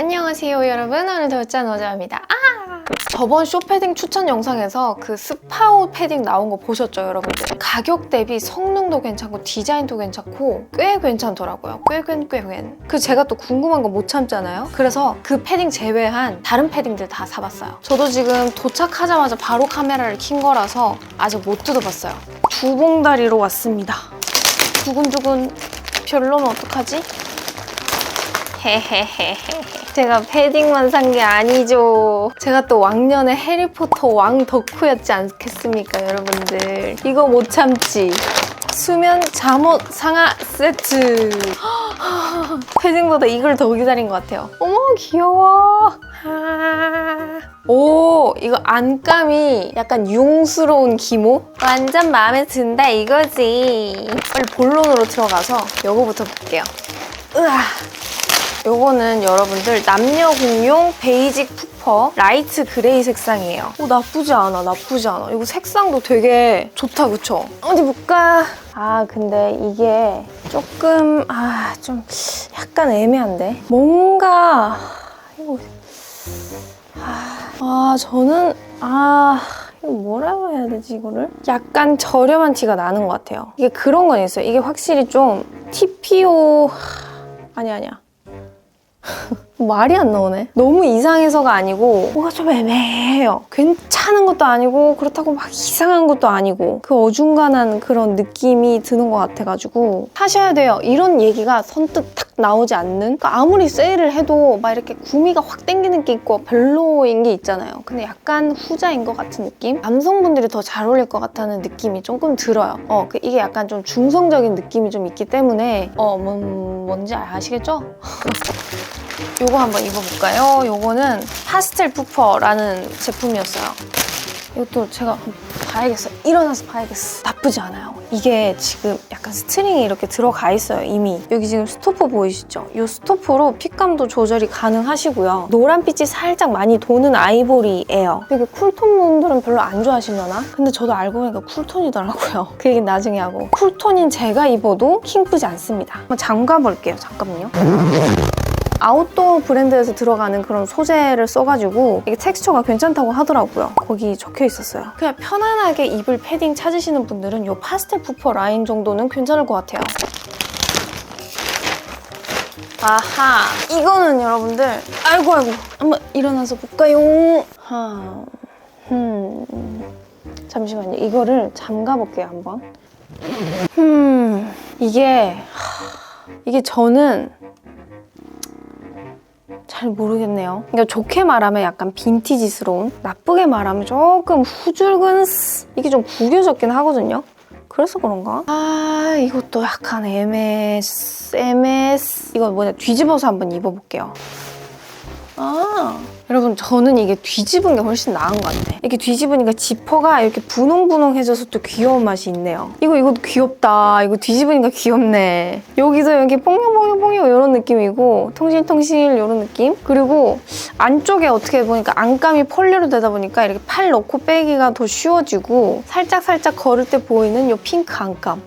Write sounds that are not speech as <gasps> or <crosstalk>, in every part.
안녕하세요 여러분. 오늘도 짠 어자입니다. 아! 저번 쇼 패딩 추천 영상에서 그 스파오 패딩 나온 거 보셨죠 여러분들? 가격 대비 성능도 괜찮고 디자인도 괜찮고 꽤 괜찮더라고요. 꽤꽤꽤그 제가 또 궁금한 거 못 참잖아요? 그래서 그 패딩 제외한 다른 패딩들 다 사봤어요. 저도 지금 도착하자마자 바로 카메라를 킨 거라서 아직 못 뜯어봤어요. 두 봉다리로 왔습니다. 두근두근. 별로면 어떡하지? 헤헤헤헤. <laughs> 제가 패딩만 산 게 아니죠. 제가 또 왕년에 해리포터 왕 덕후였지 않겠습니까, 여러분들. 이거 못 참지. 수면 잠옷 상하 세트. <gasps> 패딩보다 이걸 더 기다린 것 같아요. 어머, 귀여워. 아. 오, 이거 안감이 약간 융스러운 기모? 완전 마음에 든다 이거지. 빨리 본론으로 들어가서 요거부터 볼게요. 으아. 요거는 여러분들 남녀 공용 베이직 푸퍼 라이트 그레이 색상이에요. 오, 나쁘지 않아, 나쁘지 않아. 이거 색상도 되게 좋다, 그쵸? 어디 볼까? 아, 근데 이게 조금, 아, 좀 약간 애매한데? 뭔가, 이거, 아, 저는, 아, 이거 뭐라고 해야 되지, 이거를? 약간 저렴한 티가 나는 것 같아요. 이게 그런 건 있어요. 이게 확실히 좀 TPO, 아니, 아니야. 말이 안 나오네. 너무 이상해서가 아니고 뭐가 좀 애매해요. 괜찮은 것도 아니고 그렇다고 막 이상한 것도 아니고 그 어중간한 그런 느낌이 드는 것 같아가지고 사셔야 돼요. 이런 얘기가 선뜻 탁 나오지 않는 그러니까 아무리 세일을 해도 막 이렇게 구미가 확 땡기는 게 있고 별로인 게 있잖아요. 근데 약간 후자인 것 같은 느낌? 남성분들이 더 잘 어울릴 것 같다는 느낌이 조금 들어요. 어, 그 이게 약간 좀 중성적인 느낌이 좀 있기 때문에 어, 뭔, 뭔지 아시겠죠? <laughs> 요거 한번 입어볼까요? 요거는 파스텔 푸퍼라는 제품이었어요. 이것도 제가 봐야겠어. 일어나서 봐야겠어. 나쁘지 않아요. 이게 지금 약간 스트링이 이렇게 들어가 있어요, 이미. 여기 지금 스토퍼 보이시죠? 이 스토퍼로 핏감도 조절이 가능하시고요. 노란빛이 살짝 많이 도는 아이보리예요. 되게 쿨톤 분들은 별로 안 좋아하시려나? 근데 저도 알고 보니까 쿨톤이더라고요. <laughs> 그 얘기는 나중에 하고. 쿨톤인 제가 입어도 킹쁘지 않습니다. 한번 잠가 볼게요. 잠깐만요. 아웃도어 브랜드에서 들어가는 그런 소재를 써가지고 이게 텍스처가 괜찮다고 하더라고요. 거기 적혀 있었어요. 그냥 편안하게 입을 패딩 찾으시는 분들은 이 파스텔 푸퍼 라인 정도는 괜찮을 것 같아요. 아하 이거는 여러분들 아이고 아이고 한번 일어나서 볼까요? 하, 음 잠시만요 이거를 잠가 볼게요 한번. 음 이게 하, 이게 저는 잘 모르겠네요. 그러니까 좋게 말하면 약간 빈티지스러운, 나쁘게 말하면 조금 후줄근 이게 좀 구겨졌긴 하거든요. 그래서 그런가? 아 이것도 약간 MS, MS 이거 뭐냐 뒤집어서 한번 입어볼게요. 아 여러분 저는 이게 뒤집은 게 훨씬 나은 것 같아. 이렇게 뒤집으니까 지퍼가 이렇게 분홍분홍해져서 또 귀여운 맛이 있네요. 이거 이것도 귀엽다. 이거 뒤집으니까 귀엽네. 여기서 여기 뽕용뽕용뽕용 이런 느낌이고 통실통실 이런 느낌. 그리고 안쪽에 어떻게 보니까 안감이 폴리로 되다 보니까 이렇게 팔 넣고 빼기가 더 쉬워지고 살짝살짝 걸을 때 보이는 이 핑크 안감.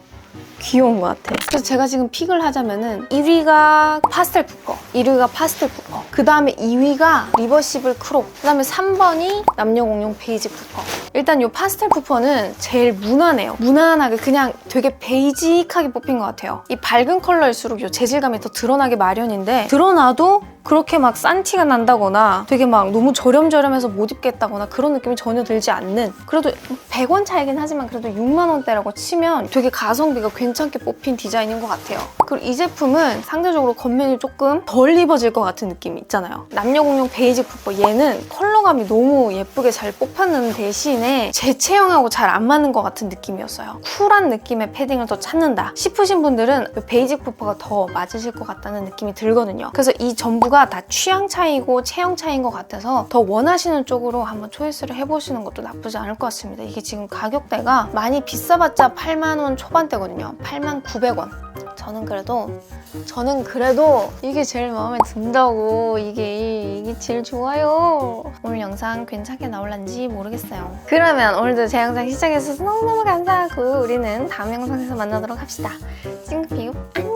귀여운 것 같아. 그래서 제가 지금 픽을 하자면은 1위가 파스텔 푸커, 1위가 파스텔 푸커, 그 다음에 2위가 리버시블 크롭, 그 다음에 3번이 남녀 공용 베이지 푸퍼. 일단 이 파스텔 푸퍼는 제일 무난해요. 무난하게 그냥 되게 베이직하게 뽑힌 것 같아요. 이 밝은 컬러일수록 이 재질감이 더 드러나게 마련인데 드러나도 그렇게 막 싼 티가 난다거나 되게 막 너무 저렴저렴해서 못 입겠다거나 그런 느낌이 전혀 들지 않는 그래도 100원 차이긴 하지만 그래도 6만 원대라고 치면 되게 가성비가 괜찮게 뽑힌 디자인인 것 같아요. 그리고 이 제품은 상대적으로 겉면이 조금 덜 입어질 것 같은 느낌이 있잖아요. 남녀 공용 베이직 푸퍼 얘는 컬러감이 너무 예쁘게 잘 뽑혔는 대신 에 제 체형하고 잘 안 맞는 것 같은 느낌이었어요. 쿨한 느낌의 패딩을 더 찾는다 싶으신 분들은 이 베이직 푸퍼가 더 맞으실 것 같다는 느낌이 들거든요. 그래서 이 전부가 다 취향 차이고 체형 차이인 것 같아서 더 원하시는 쪽으로 한번 초이스를 해보시는 것도 나쁘지 않을 것 같습니다. 이게 지금 가격대가 많이 비싸봤자 8만 원 초반대거든요. 8만 900원. 저는 그래도 저는 그래도 이게 제일 마음에 든다고 이게 이게 제일 좋아요. 오늘 영상 괜찮게 나올란지 모르겠어요. 그러면 오늘도 제 영상 시청해주셔서 너무너무 감사하고 우리는 다음 영상에서 만나도록 합시다. 찡긋 피우 안녕.